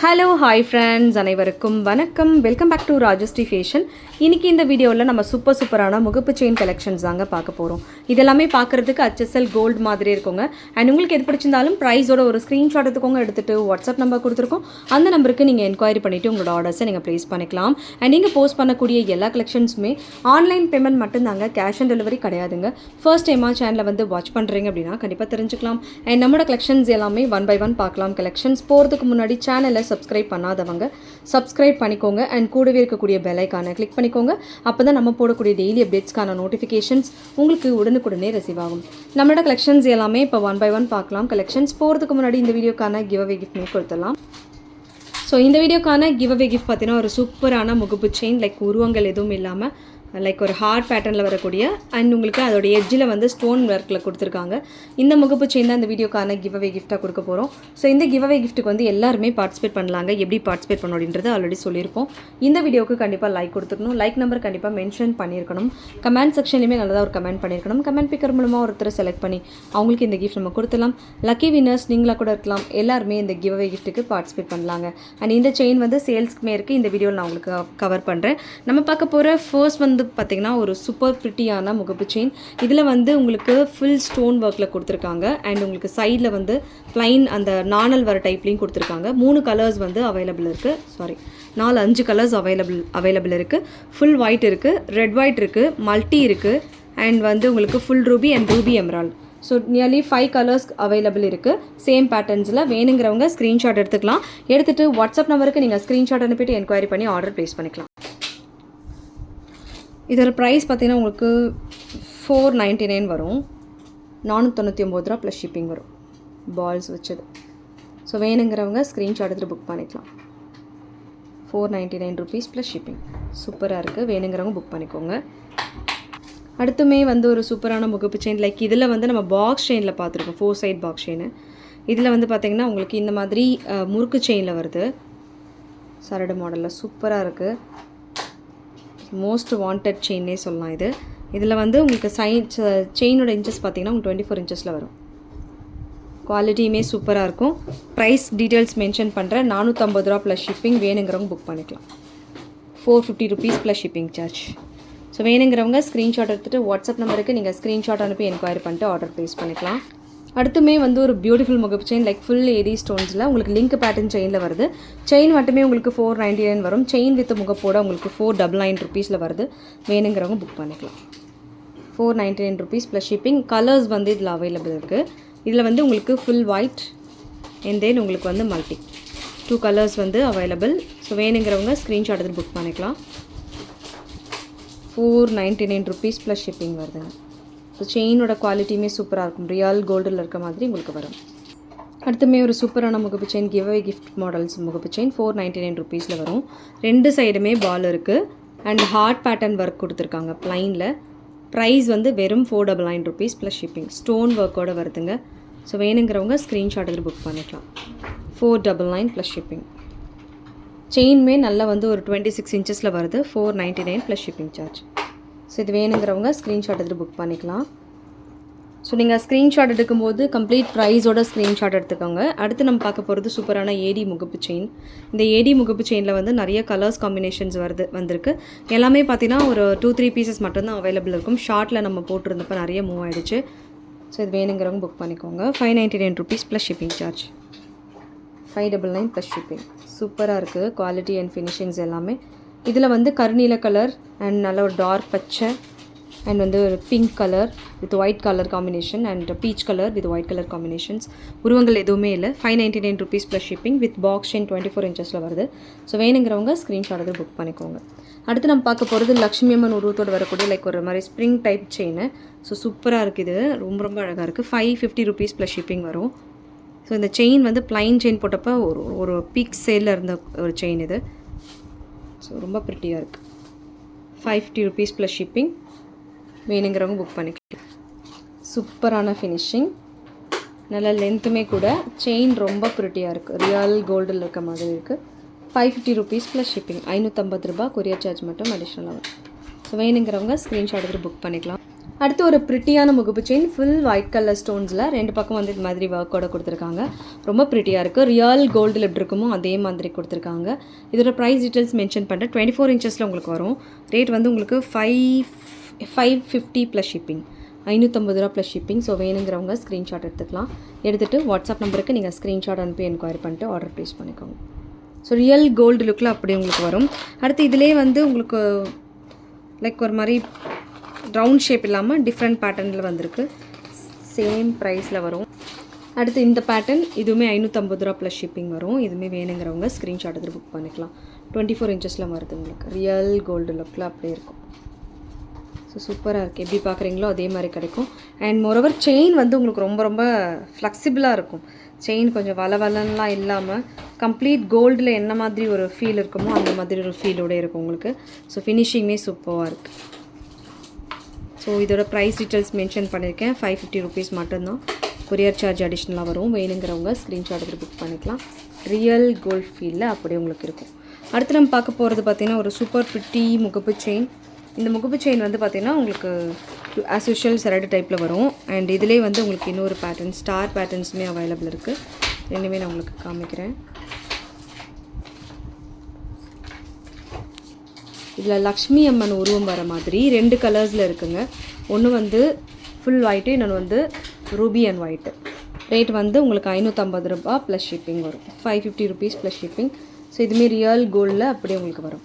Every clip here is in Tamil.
ஹலோ ஹாய் ஃப்ரெண்ட்ஸ் அனைவருக்கும் வணக்கம். Welcome back to Rajashree fashion இன்னைக்கு இந்த வீடியோவில் நம்ம சூப்பர் சூப்பரான முகப்பு செயின் கலெக்ஷன்ஸ் தாங்க பார்க்க போகிறோம் இதெல்லாமே பார்க்குறதுக்கு HSL கோல்டு மாதிரி இருக்குங்க. அண்ட் உங்களுக்கு எது பிடிச்சிருந்தாலும் ப்ரைஸோட ஒரு ஸ்க்ரீன்ஷாட் எடுத்துக்கோங்க எடுத்துகிட்டு வாட்ஸ்அப் நம்பர் கொடுத்துருக்கோம். அந்த நம்பருக்கு நீங்கள் என்கொயரி பண்ணிவிட்டு உங்களோட ஆர்டர்ஸை நீங்கள் ப்ளேஸ் பண்ணிக்கலாம். அண்ட் நீங்கள் போஸ்ட் பண்ணக்கூடிய எல்லா கலெக்ஷன்ஸுமே ஆன்லைன் பேமெண்ட் மட்டும்தாங்க கேஷ் ஆன் டெலிவரி கிடையாதுங்க. ஃபர்ஸ்ட் டைமாக சேனலை வந்து வாட்ச் பண்ணுறீங்க அப்படின்னா கண்டிப்பாக தெரிஞ்சுக்கலாம். அண்ட் நம்மளோட கலெக்ஷன்ஸ் எல்லாமே ஒன் பை ஒன் பார்க்கலாம். கலெக்ஷன்ஸ் போகிறதுக்கு முன்னாடி சேனலை சப்ஸ்கிரைப் பண்ணாதவங்க சப்ஸ்கிரைப் பண்ணிக்கோங்க. அண்ட் கூடவே இருக்கக்கூடிய பெல் கிளிக் பண்ணிக்கோங்க. அப்போ தான் நம்ம போடக்கூடிய டெய்லி அப்டேட்ஸ்க்கான நோட்டிஃபிகேஷன்ஸ் உங்களுக்கு உடனுக்குடனே ரிசீவ் ஆகும். நம்மளோட கலெக்ஷன்ஸ் எல்லாமே இப்போ ஒன் பை ஒன் பார்க்கலாம். கலெக்ஷன்ஸ் போகிறதுக்கு முன்னாடி இந்த வீடியோக்கான கிவ் அவே கிஃப்ட்மே கொடுத்துடலாம். ஸோ இந்த வீடியோக்கான கிவ் அவே கிஃப்ட் பார்த்தீங்கன்னா ஒரு சூப்பரான முகப்பு செயின் லைக் உருவங்கள் எதுவும் இல்லாமல் லைக் ஒரு ஹார்ட் பேட்டர்னில் வரக்கூடிய அண்ட் உங்களுக்கு அதோடைய எட்ஜில் வந்து ஸ்டோன் ஒர்க்கில் கொடுத்துருக்காங்க. இந்த முகப்பு செயின் தான் இந்த வீடியோக்கான கிவ் அவே கிஃப்ட்டாக கொடுக்க போகிறோம் ஸோ இந்த கிவ் அவே கிஃப்ட்டுக்கு வந்து எல்லாருமே பார்ட்டிசிபேட் பண்ணலாங்க. எப்படி பார்ட்டிசிபேட் பண்ணணும் அப்படின்றது ஆல்ரெடி சொல்லியிருப்போம். இந்த வீடியோக்கு கண்டிப்பாக லைக் கொடுத்துக்கணும். லைக் நம்பர் கண்டிப்பாக மென்ஷன் பண்ணியிருக்கணும். கமெண்ட் செக்ஷன்லேயுமே நல்லதாக ஒரு கமெண்ட் பண்ணியிருக்கணும். கமெண்ட் பிக்கர் மூலமாக ஒருத்தர் செலக்ட் பண்ணி அவங்களுக்கு இந்த கிஃப்ட் நம்ம கொடுத்துலாம் லக்கி வின்னர்ஸ் நீங்களாக கூட இருக்கலாம். எல்லாருமே இந்த கிவ் அவே கிஃப்ட்டுக்கு பார்ட்டிசிபேட் பண்ணலாங்க. அண்ட் இந்த செயின் வந்து சேல்ஸ்க்குமே இருக்குது இந்த வீடியோவில் நான் உங்களுக்கு கவர் பண்ணுறேன் நம்ம பார்க்க போகிற ஃபர்ஸ்ட் வந்து பார்த்திங்கன்னா ஒரு சூப்பர் ப்ரிட்டியான முகப்பு செயின் இதில் வந்து உங்களுக்கு ஃபுல் ஸ்டோன் ஒர்க்கில் கொடுத்துருக்காங்க. அண்ட் உங்களுக்கு சைடில் வந்து ப்ளைன் அந்த நாணல் வர டைப்லேயும் கொடுத்துருக்காங்க. மூணு கலர்ஸ் வந்து அவைலபிள் இருக்குது சாரி நாலு அஞ்சு கலர்ஸ் அவைலபிள் அவைலபிள் இருக்குது ஃபுல் ஒயிட் இருக்குது ரெட் ஒயிட் இருக்குது மல்டி இருக்குது அண்ட் வந்து உங்களுக்கு full ruby and ruby emerald so nearly five colours available இருக்குது சேம் பேட்டர்ன்ஸில் வேணுங்கிறவங்க ஸ்க்ரீன்ஷாட் எடுத்துக்கலாம். எடுத்துகிட்டு வாட்ஸ்அப் நம்பருக்கு நீங்கள் ஸ்க்ரீன்ஷாட் அனுப்பிட்டு என்கொயரி பண்ணி ஆர்டர் ப்ளேஸ் பண்ணிக்கலாம். இதோட ப்ரைஸ் பார்த்தீங்கன்னா உங்களுக்கு ஃபோர் நைன்ட்டி நைன் வரும். நானூற்றி ஒம்பது ரூபா ப்ளஸ் ஷிப்பிங் வரும். பால்ஸ் வச்சது. ஸோ வேணுங்கிறவங்க ஸ்க்ரீன்ஷாட் எடுத்துகிட்டு புக் பண்ணிக்கலாம். Four ninety nine rupees plus shipping சூப்பராக இருக்குது வேணுங்கிறவங்க புக் பண்ணிக்கோங்க. அடுத்துமே வந்து ஒரு சூப்பரான முகப்பு செயின் லைக் இதில் வந்து நம்ம பாக்ஸ் செயினில் பார்த்துருக்கோம். ஃபோர் சைட் பாக்ஸ் செயின் இதில் வந்து பார்த்திங்கன்னா உங்களுக்கு இந்த மாதிரி முறுக்கு செயினில் வருது. சரடு மாடலில் சூப்பராக இருக்குது மோஸ்ட் வாண்டட் செயின்னே சொல்லலாம் இது. இதில் வந்து உங்களுக்கு சைன் செயினோட இன்ச்சஸ் பார்த்தீங்கன்னா உங்களுக்கு டுவெண்ட்டி ஃபோர் இன்ச்சஸில் வரும். குவாலிட்டியுமே சூப்பராக இருக்கும். ப்ரைஸ் டீட்டெயில்ஸ் மென்ஷன் பண்ணுறேன் நானூற்றம்பது ரூபா ப்ளஸ் ஷிப்பிங் வேணுங்கிறவங்க புக் பண்ணிக்கலாம். Four fifty rupees plus shipping charge so வேணுங்கிறவங்க ஸ்க்ரீன்ஷாட் எடுத்துகிட்டு வாட்ஸ்அப் நம்பருக்கு நீங்கள் ஸ்க்ரீன்ஷாட் அனுப்பி என்கொயரி பண்ணிட்டு ஆர்டர் ப்ளேஸ் பண்ணிக்கலாம். அடுத்துமே வந்து ஒரு பியூட்டிஃபுல் முகப்பு செயின் லைக் ஃபுல் ஏரி ஸ்டோன்ஸில் உங்களுக்கு லிங்க் பேட்டர்ன் செயினில் வருது. செயின் மட்டுமே உங்களுக்கு ஃபோர் நைன்டி நைன் வரும். செயின் வித் முகப்போட உங்களுக்கு ஃபோர் டபுள் நைன் ருபீஸில் வருது. வேணுங்கிறவங்க புக் பண்ணிக்கலாம். Four ninety nine rupees plus shipping colours வந்து இதில் அவைலபிள் இருக்குது இதில் வந்து உங்களுக்கு ஃபுல் ஒயிட் அண்ட் தென் உங்களுக்கு வந்து மல்டி டூ கலர்ஸ் வந்து அவைலபிள் ஸோ வேணுங்கிறவங்க ஸ்க்ரீன்ஷாட் எடுத்து புக் பண்ணிக்கலாம். Four ninety nine rupees plus shipping வருதுங்க. ஸோ செயினோட குவாலிட்டியுமே சூப்பராக இருக்கும். ரியல் கோல்டில் இருக்க மாதிரி உங்களுக்கு வரும். அடுத்துமே ஒரு சூப்பரான முகப்பு செயின் கிவ்அவே கிஃப்ட் மாடல்ஸ் முகப்பு செயின் ஃபோர் நைன்ட்டி நைன் ருபீஸில் வரும். ரெண்டு சைடுமே பால் இருக்குது அண்ட் ஹார்ட் பேட்டர்ன் ஒர்க் கொடுத்துருக்காங்க ப்ளைனில் ப்ரைஸ் வந்து வெறும் four double nine rupees plus shipping stone ஒர்க்கோட வருதுங்க. ஸோ வேணுங்கிறவங்க ஸ்க்ரீன்ஷாட் எடுத்து புக் பண்ணிக்கலாம். Four double nine plus shipping செயின்மே நல்லா வந்து ஒரு டுவெண்ட்டி சிக்ஸ் இன்ச்சஸில் வருது. Four ninety nine plus shipping charge so இது வேணுங்கிறவங்க ஸ்க்ரீன்ஷாட் எடுத்து புக் பண்ணிக்கலாம். ஸோ நீங்கள் ஸ்க்ரீன்ஷாட் எடுக்கும்போது கம்ப்ளீட் ப்ரைஸோட ஸ்க்ரீன்ஷாட் எடுத்துக்கோங்க. அடுத்து நம்ம பார்க்க போகிறது சூப்பரான ஏடி முகப்பு செயின் இந்த ஏடி முகப்பு செயினில் வந்து நிறைய கலர்ஸ் காம்பினேஷன்ஸ் வருது வந்திருக்கு. எல்லாமே பார்த்தீங்கன்னா ஒரு டூ த்ரீ பீசஸ் மட்டும்தான் அவைலபிள் இருக்கும். ஷார்ட்டில் நம்ம போட்டிருந்தப்போ நிறைய மூவ் ஆயிடுச்சு. ஸோ இது வேணுங்கிறவங்க புக் பண்ணிக்கோங்க. Five ninety nine rupees plus shipping charge five double nine plus shipping சூப்பராக இருக்குது குவாலிட்டி அண்ட் ஃபினிஷிங்ஸ் எல்லாமே. இதில் வந்து கருநீல கலர் அண்ட் நல்ல ஒரு டார்க் பச்சை அண்ட் வந்து ஒரு pink colour with white colour combination and peach colour with white colour combinations உருவங்கள் எதுவுமே இல்லை. Five ninety nine rupees plus shipping with box chain twenty four இன்ச்சஸில் வருது. ஸோ வேணுங்கிறவங்க ஸ்க்ரீன்ஷாட் எடுத்து புக் பண்ணிக்கோங்க. அடுத்து நம்ம பார்க்க போகிறது லக்ஷ்மி அம்மன் உருவத்தோடு வரக்கூடிய லைக் ஒரு மாதிரி ஸ்ப்ரிங் டைப் செயின் ஸோ சூப்பராக இருக்குது இது. ரொம்ப ரொம்ப அழகாக இருக்குது five fifty rupees plus shipping வரும். ஸோ இந்த செயின் வந்து ப்ளைன் செயின் போட்டப்போ ஒரு ஒரு பீக் சேலில் இருந்த ஒரு செயின் இது. ஸோ ரொம்ப ப்ரிட்டியாக இருக்குது five fifty rupees plus shipping வேணுங்கிறவங்க புக் பண்ணிக்கலாம். சூப்பரான ஃபினிஷிங் நல்ல லென்த்துமே கூட செயின் ரொம்ப ப்ரிட்டியாக இருக்குது ரியல் கோல்டில் இருக்க மாதிரி இருக்குது five fifty rupees plus shipping ஐநூற்றம்பது ரூபா கொரியர் சார்ஜ் மட்டும் அடிஷ்னலாக வரும். ஸோ வேணுங்கிறவங்க ஸ்க்ரீன்ஷாட் எடுத்து புக் பண்ணிக்கலாம். அடுத்து ஒரு ப்ரிட்டியான முகப்பு செயின் ஃபுல் ஒயிட் கலர் ஸ்டோன்ஸில் ரெண்டு பக்கம் வந்து இது மாதிரி ஒர்க்கோட கொடுத்துருக்காங்க. ரொம்ப ப்ரிட்டியாக இருக்குது ரியல் கோல்டு எப்படி இருக்குமோ அதே மாதிரி கொடுத்துருக்காங்க. இதோட ப்ரைஸ் டீட்டெயில்ஸ் மென்ஷன் பண்ணுறேன் டுவெண்ட்டி ஃபோர் இன்ச்சஸில் உங்களுக்கு வரும். ரேட் வந்து உங்களுக்கு five five fifty plus shipping ஐநூற்றம்பது ரூபா ப்ளஸ் ஷிப்பிங் ஸோ வேணுங்கிறவங்க ஸ்க்ரீன்ஷாட் எடுத்துக்கலாம். எடுத்துகிட்டு வாட்ஸ்அப் நம்பருக்கு நீங்கள் ஸ்க்ரீன்ஷாட் அனுப்பி என்கொயரி பண்ணிட்டு ஆர்டர் ப்ளேஸ் பண்ணிக்கோங்க. ஸோ ரியல் கோல்டு லுக்கில் அப்படி உங்களுக்கு வரும். அடுத்து இதிலே வந்து உங்களுக்கு லைக் ஒரு மாதிரி ரவுண்ட் ஷேப் இல்லாமல் டிஃப்ரெண்ட் பேட்டர்னில் வந்திருக்கு. சேம் ப்ரைஸில் வரும். அடுத்து இந்த பேட்டர்ன் இதுவுமே ஐநூற்றம்பது ரூபா ப்ளஸ் ஷிப்பிங் வரும். இதுவுமே வேணுங்கிறவங்க ஸ்க்ரீன்ஷாட் எடுத்து புக் பண்ணிக்கலாம். டுவெண்ட்டி ஃபோர் இன்ச்சஸில் வருது உங்களுக்கு. ரியல் கோல்டு லுக்கில் அப்படியே இருக்கும். ஸோ சூப்பராக இருக்குது எப்படி பார்க்குறீங்களோ அதே மாதிரி கிடைக்கும். அண்ட் மொரோவர் செயின் வந்து உங்களுக்கு ரொம்ப ரொம்ப ஃப்ளெக்சிபிளாக இருக்கும். செயின் கொஞ்சம் வள வளன்லாம் இல்லாமல் கம்ப்ளீட் கோல்டில் என்ன மாதிரி ஒரு ஃபீல் இருக்குமோ அந்த மாதிரி ஒரு ஃபீலோடு இருக்கும் உங்களுக்கு. ஸோ ஃபினிஷிங்கே சூப்பராக இருக்குது ஸோ இதோட ப்ரைஸ் டீட்டெயில்ஸ் மென்ஷன் பண்ணியிருக்கேன் ஃபைவ் ஃபிஃப்டி ருபீஸ் மட்டும்தான். கொரியர் சார்ஜ் அடிஷ்னலாக வரும். வேணுங்கிறவங்க ஸ்க்ரீன்ஷாட் எடுத்து புக் பண்ணிக்கலாம். ரியல் கோல்ட் ஃபீலில் அப்படியே உங்களுக்கு இருக்கும். அடுத்து நம்ம பார்க்க போகிறது பார்த்திங்கன்னா ஒரு சூப்பர் பிட்டி முகப்பு செயின் இந்த முகப்பு செயின் வந்து பார்த்திங்கன்னா உங்களுக்கு ஆஸ் யூஷுவல் டைப்பில் வரும். அண்ட் இதிலே வந்து உங்களுக்கு இன்னொரு பேட்டர்ன் ஸ்டார் பேட்டர்ன்ஸுமே அவைலபிள் இருக்குது ரெண்டுமே நான் உங்களுக்கு காமிக்கிறேன். இதில் லக்ஷ்மி அம்மன் உருவம் வர மாதிரி ரெண்டு கலர்ஸில் இருக்குங்க. ஒன்று வந்து ஃபுல் ஒயிட்டு இன்னொன்று வந்து ரூபி அண்ட் ஒயிட்டு ரேட் வந்து உங்களுக்கு ஐநூற்றம்பது ரூபா ப்ளஸ் ஷிப்பிங் வரும். Five fifty rupees plus shipping so இதுமாரி ரியல் கோல்டில் அப்படியே உங்களுக்கு வரும்.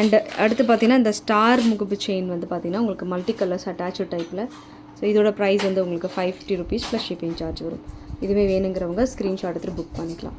அண்டு அடுத்து பார்த்தீங்கன்னா இந்த ஸ்டார் முகப்பு செயின் வந்து பார்த்திங்கன்னா உங்களுக்கு மல்டி கலர்ஸ் அட்டாச்சு டைப்பில் ஸோ இதோட ப்ரைஸ் வந்து உங்களுக்கு five fifty rupees plus shipping charge வரும். இதுவே வேணுங்கிறவங்க ஸ்க்ரீன்ஷாட் எடுத்துகிட்டு புக் பண்ணிக்கலாம்.